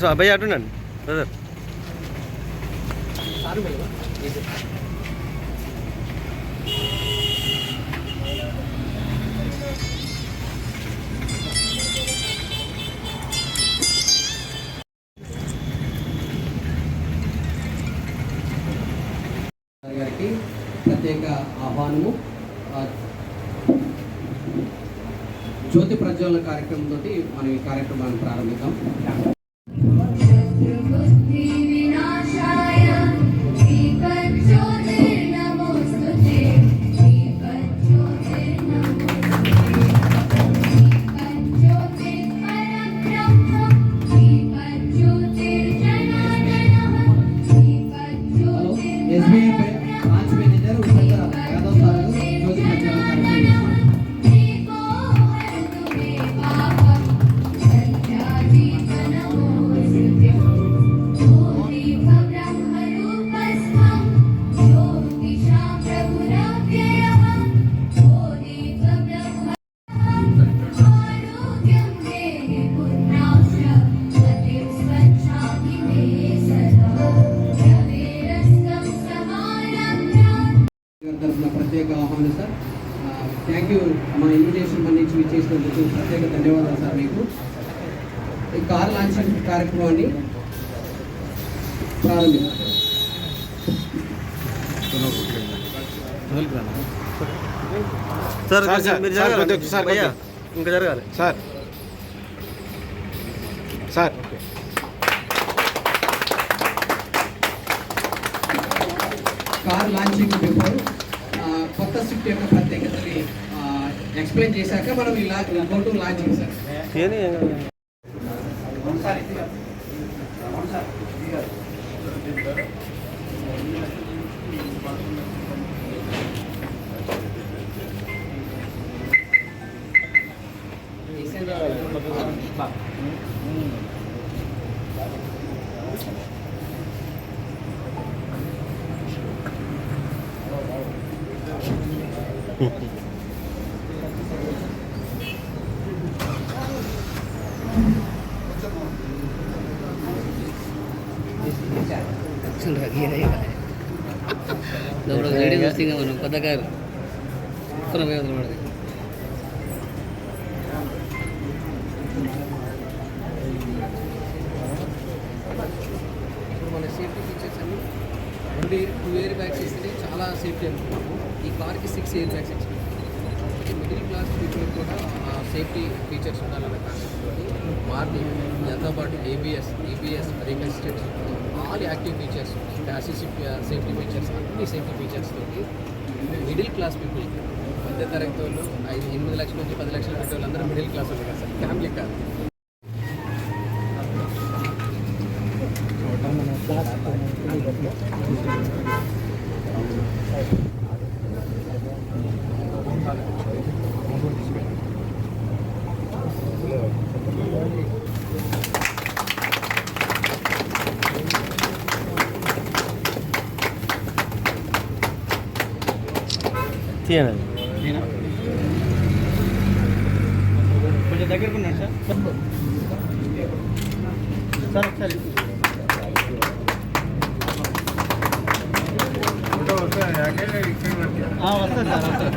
So అబ్బాయి అటుండండి brother గారికి ప్రత్యేక ఆహ్వానము. జ్యోతి ప్రజ్వలన కార్యక్రమంతో మనం ఈ కార్యక్రమాన్ని ప్రారంభిద్దాం. థ్యాంక్ యూ మా ఇన్విటేషన్ మన్నించి ఇచ్చేసినందుకు ప్రత్యేక ధన్యవాదాలు సార్ మీకు. ఈ కార్ లాంచింగ్ కార్యక్రమాన్ని ప్రారంభించాం సార్ సార్, సార్, మీరు జరగాలి. సార్. ఇంకా జరగాలి. Sir. Sir. Car launching before కొత్త స్విఫ్ట్ యొక్క ప్రత్యేకతని ఎక్స్ప్లెయిన్ చేశాక మనం ఇలా గో టు లాంచింగ్ సార్ ఏని ఏం కాదు. ఇప్పుడు రెడీ వస్తుంది మనం కొత్త కారు కొన పోయి వదలబడదు ఇప్పుడు మన సేఫ్టీ ఫీచర్స్ అన్ని ఓన్లీ టూ ఇయర్ బ్యాగ్స్ ఇస్తే చాలా సేఫ్టీ అనుకుంటున్నాము సేల్స్ కార్కి మిడిల్ క్లాస్ పీపుల్ కూడా సేఫ్టీ ఫీచర్స్ ఉండాలన్న కాన్సెప్ట్ మారుతి దాంతో పాటు ABS EBS brake all active features passive safety features అన్ని సేఫ్టీ ఫీచర్స్ తోటి మిడిల్ క్లాస్ పీపుల్ మధ్య తరగతి వాళ్ళు ఐదు ఎనిమిది లక్షల నుంచి పది లక్షల పెట్టే వాళ్ళందరూ మిడిల్ క్లాస్ వాళ్ళు కదా సార్ ఫ్యామిలీ కాదు. తీయండి కొంచెం దగ్గరకు ఉన్నాడు సార్ సార్ ఒకసారి ఆ, వస్తుంది సార్ వస్తుంది